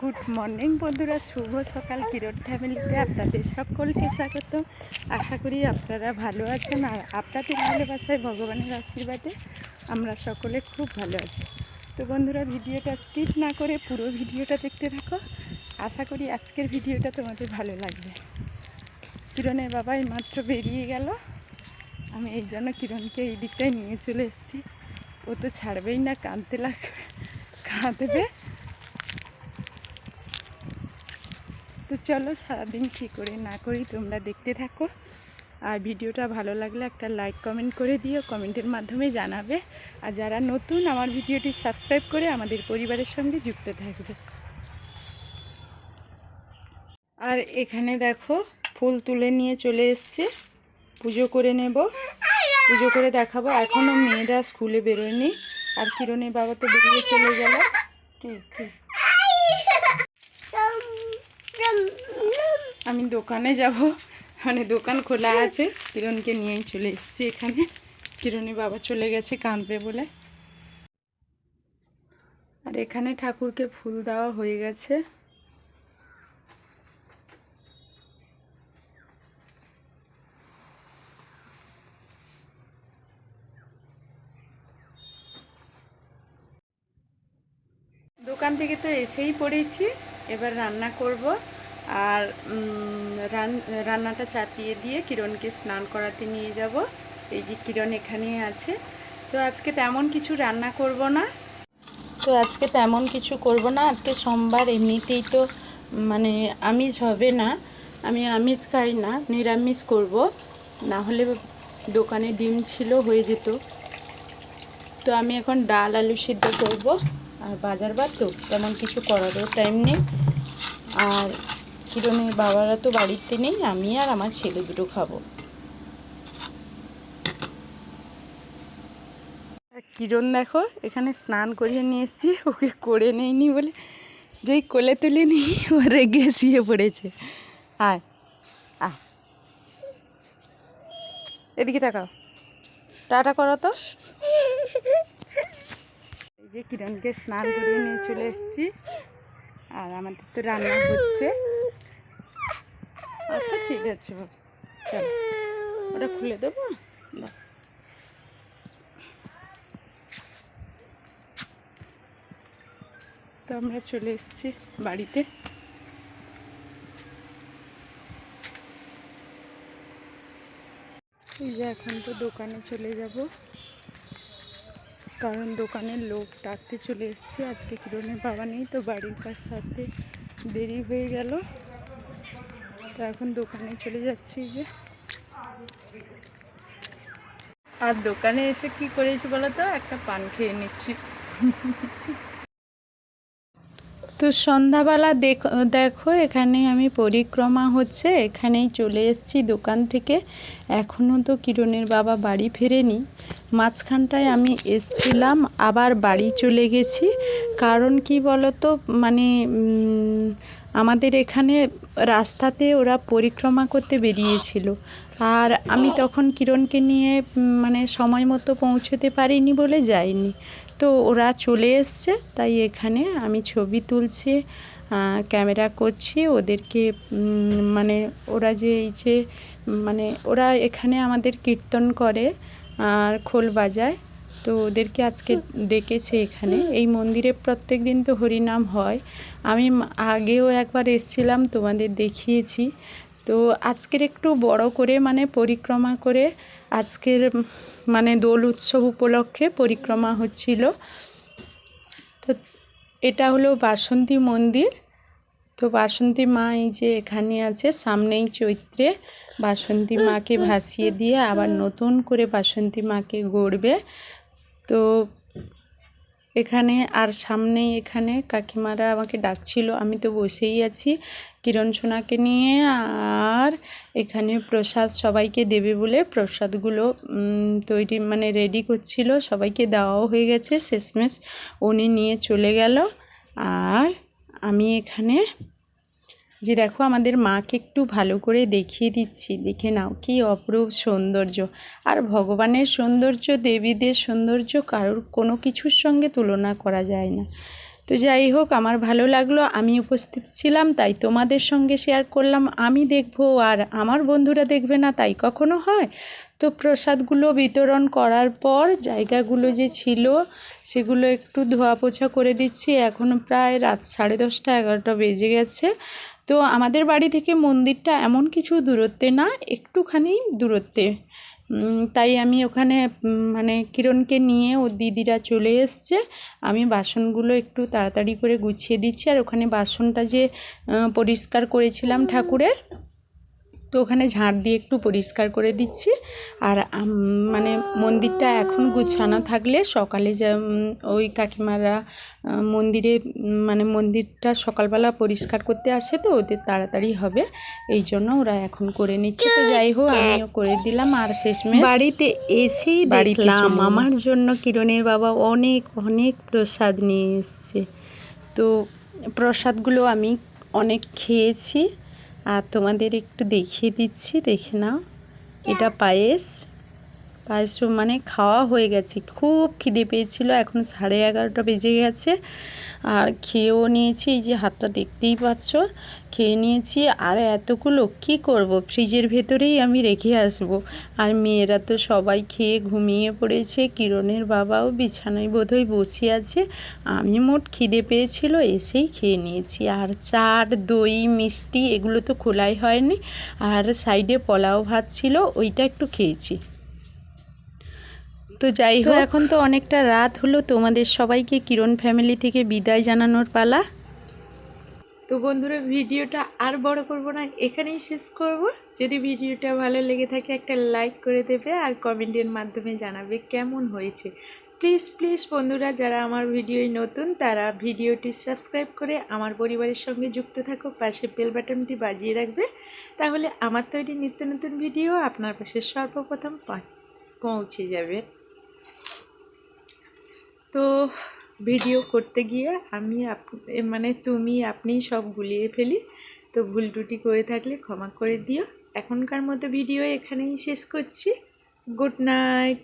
Good morning বন্ধুরা। শুভ সকাল। কিরণ ফ্যামিলিতে আপনাদের সকলকে স্বাগত। আশা করি আপনারা ভালো আছেন আর আপনাদের ভালোবাসায় ভগবানের আশীর্বাদে আমরা সকলে খুব ভালো আছি। তো বন্ধুরা, ভিডিওটা স্কিপ না করে পুরো ভিডিওটা দেখতে থাকো। আশা করি আজকের ভিডিওটা তোমাদের ভালো লাগবে। কিরণের বাবা মাত্র বেরিয়ে গেল। আমি এই জন্য কিরণকে এই দিকটায় নিয়ে চলে এসেছি। ও তো ছাড়বেই না, কাঁদতে লাগবে, কাঁদবে। তো চলো সারাদিন কী করে না করি তোমরা দেখতে থাকো। আর ভিডিওটা ভালো লাগলে একটা লাইক, কমেন্ট করে দিও, কমেন্টের মাধ্যমে জানাবে। আর যারা নতুন, আমার ভিডিওটি সাবস্ক্রাইব করে আমাদের পরিবারের সঙ্গে যুক্ত থাকবে। আর এখানে দেখো ফুল তুলে নিয়ে চলে এসছে। পুজো করে নেব। পুজো করে দেখাবো। এখনও মেয়েরা স্কুলে বেরোয়নি। আর কিরণের বাবা তো বেরিয়ে চলে গেল। কি আমি দোকানে যাব। মানে দোকান খোলা আছে। কিরণকে নিয়েই চলে এসেছি এখানে। কিরণের বাবা চলে গেছে কাঁদবে বলে। আর এখানে ঠাকুরকে ফুল দেওয়া হয়ে গেছে। দোকান থেকে তো এসেই পড়েছি, এবার রান্না করব। আর রান্নাটা চাপিয়ে দিয়ে কিরণকে স্নান করাতে নিয়ে যাব। এই যে কিরণ এখানে আছে। তো আজকে তেমন কিছু রান্না করব না। তো আজকে তেমন কিছু করব না। আজকে সোমবার, এমনিতেই তো মানে আমিষ হবে না। আমি আমিষ খাই না, নিরামিষ করব। না হলে দোকানে ডিম ছিল, হয়ে যেত। তো আমি এখন ডাল আলু সিদ্ধ করব। আর বাজার বাদ তো, তেমন কিছু করারও টাইম নেই। আর কিরণের বাবারা তো বাড়িতে নেই, আমি আর আমার ছেলে দুটো খাব। কিরণ দেখো, এখানে স্নান করিয়ে নিয়ে এসেছি, ওকে করে নেইনি বলে, যেই কোলে তুলে নিই, ও রেগে শুয়ে পড়েছে। আয় আয়। এদিকে তাকাও। টাটা করো তো। যে কিরণকে স্নান করিয়ে নিয়ে চলে এসেছি। আর আমাদের তো রান্না হচ্ছে। আচ্ছা ঠিক আছে চলো, ওটা খুলে দেবো। তো আমরা চলে এসেছি বাড়িতে। এই যে এখন তো দোকানে চলে যাব। কারণ দোকানের লোক ডাকতে চলে এসছে। আজকে কিরণের বাবা নেই, তো বাড়ির কাজ সারতে দেরি হয়ে গেল। তো এখন দোকানে চলে যাচ্ছি যে। আর দোকানে এসে কি করেছি বলো তো? একটা পান খেয়ে নিচ্ছি। তো সন্ধ্যাবেলা দেখ- দেখো, এখানে আমি পরিক্রমা হচ্ছে, এখানেই চলে এসেছি দোকান থেকে। এখনও তো কিরণের বাবা বাড়ি ফেরেনি। মাঝখানটায় আমি এসছিলাম, আবার বাড়ি চলে গেছি। কারণ কি বলতো মানে আমাদের এখানে রাস্তাতে ওরা পরিক্রমা করতে বেরিয়েছিল। আর আমি তখন কিরণকে নিয়ে মানে সময় মতো পৌঁছতে পারিনি বলে যাইনি। তো ওরা চলে এসছে, তাই এখানে আমি ছবি তুলছি ক্যামেরা করছি, ওদেরকে মানে ওরা যে এই যে মানে ওরা এখানে আমাদের কীর্তন করে, আর খোল বাজায়। তো ওদেরকে আজকে ডেকেছে এখানে। এই মন্দিরে প্রত্যেক দিন তো হরিনাম হয়। আমি আগেও একবার এসছিলাম, তোমাদের দেখিয়েছি। তো আজকের একটু বড় করে মানে পরিক্রমা করে আজকের মানে দোল উৎসব উপলক্ষে পরিক্রমা হচ্ছিল। তো এটা হলো বাসন্তী মন্দির। তো বাসন্তী মা এই যে এখানে আছে, সামনেই চৈত্রে বাসন্তী মাকে ভাসিয়ে দিয়ে আবার নতুন করে বাসন্তী মাকে গড়বে। তো এখানে আর সামনেই এখানে কাকিমারা আমাকে ডাকছিল, আমি তো বসেই আছি। কিরণ সোনাকে নিয়ে আর এখানে প্রসাদ সবাইকে দেবে বলে প্রসাদগুলো তৈরি মানে রেডি করছিল। সবাইকে দেওয়াও হয়ে গেছে, শেষমেশ উনি নিয়ে চলে গেল। আর আমি এখানে যে দেখো আমাদের মাকে একটু ভালো করে দেখিয়ে দিচ্ছি। দেখে নাও কি অপরূপ সৌন্দর্য। আর ভগবানের সৌন্দর্য, দেবীদের সৌন্দর্য কারোর কোনো কিছুর সঙ্গে তুলনা করা যায় না। তো যাই হোক, আমার ভালো লাগল, আমি উপস্থিত ছিলাম, তাই তোমাদের সঙ্গে শেয়ার করলাম, আমি দেখব আর আমার বন্ধুরা দেখবে না, তাই কখনো হয়? তো প্রসাদগুলো বিতরণ করার পর জায়গাগুলো যে ছিল, সেগুলো একটু ধোয়া পোছা করে দিচ্ছি। এখন প্রায় রাত সাড়ে দশটা, এগারোটা বেজে গেছে। তো আমাদের বাড়ি থেকে মন্দিরটা এমন কিছু দূরত্বে না, একটুখানি দূরত্বে। তাই আমি ওখানে মানে কিরণকে নিয়ে ও দিদিরা চলে এসছে। আমি বাসনগুলো একটু তাড়াতাড়ি করে গুছিয়ে দিচ্ছি। আর ওখানে বাসনটা যে পরিষ্কার করেছিলাম ঠাকুরের তো ওখানে ঝাঁট দিয়ে একটু পরিষ্কার করে দিচ্ছি। আর মানে মন্দিরটা এখন গুছানো থাকলে সকালে যা ওই কাকিমারা মন্দিরে মানে মন্দিরটা সকালবেলা পরিষ্কার করতে আসে তো ওদের তাড়াতাড়ি হবে। এই জন্য ওরা এখন করে নিচ্ছে। তো যাই হোক আমিও করে দিলাম। আর শেষমেশ বাড়িতে এসেই দেখলাম। আমার জন্য কিরণের বাবা অনেক অনেক প্রসাদ নিয়ে এসছে। তো প্রসাদগুলো আমি অনেক খেয়েছি। আর তোমাদের একটু দেখিয়ে দিচ্ছি দেখে নাও। এটা পায়েস। পায়েস মানে খাওয়া হয়ে গেছে। খুব খিদে পেয়েছিল, এখন সাড়ে এগারোটা বেজে গেছে। আর খেয়েও নিয়েছি, এই যে হাতটা দেখতেই পাচ্ছ, খেয়ে নিয়েছি। আর এতগুলো কী করব? ফ্রিজের ভেতরেই আমি রেখে আসব। আর মেয়েরা তো সবাই খেয়ে ঘুমিয়ে পড়েছে, কিরণের বাবাও বিছানায় বোধহয় বসে আছে। আমি মোট খিদে পেয়েছিল, এসেই খেয়ে নিয়েছি। আর চাট, দই, মিষ্টি, এগুলো তো খোলাই হয়নি। আর সাইডে পোলাও ভাত ছিল, ওইটা একটু খেয়েছি। তো যাই হোক। এখন তো অনেকটা রাত হলো তোমাদের সবাইকে কিরণ ফ্যামিলি থেকে বিদায় জানানোর পালা। তো বন্ধুরা ভিডিওটা আর বড় করব না এখানেই শেষ করব। যদি ভিডিওটা ভালো লেগে থাকে একটা লাইক করে দেবে আর কমেন্টের মাধ্যমে জানাবে কেমন হয়েছে। প্লিজ প্লিজ বন্ধুরা যারা আমার ভিডিওই নতুন তারা ভিডিওটি সাবস্ক্রাইব করে আমার পরিবারের সঙ্গে যুক্ত থাকো পাশে বেল বাটনটি বাজিয়ে রাখবে। তাহলে আমার তৈরি নিত্য নতুন ভিডিও আপনার পাশে সর্বপ্রথম পৌঁছে যাবে। তো ভিডিও করতে গিয়ে আমি মানে তুমি, আপনি সব গুলিয়ে ফেলি। তো ভুল টুটি করে থাকলে ক্ষমা করে দিও। এখনকার মতো ভিডিও এখানেই শেষ করছি। Good night.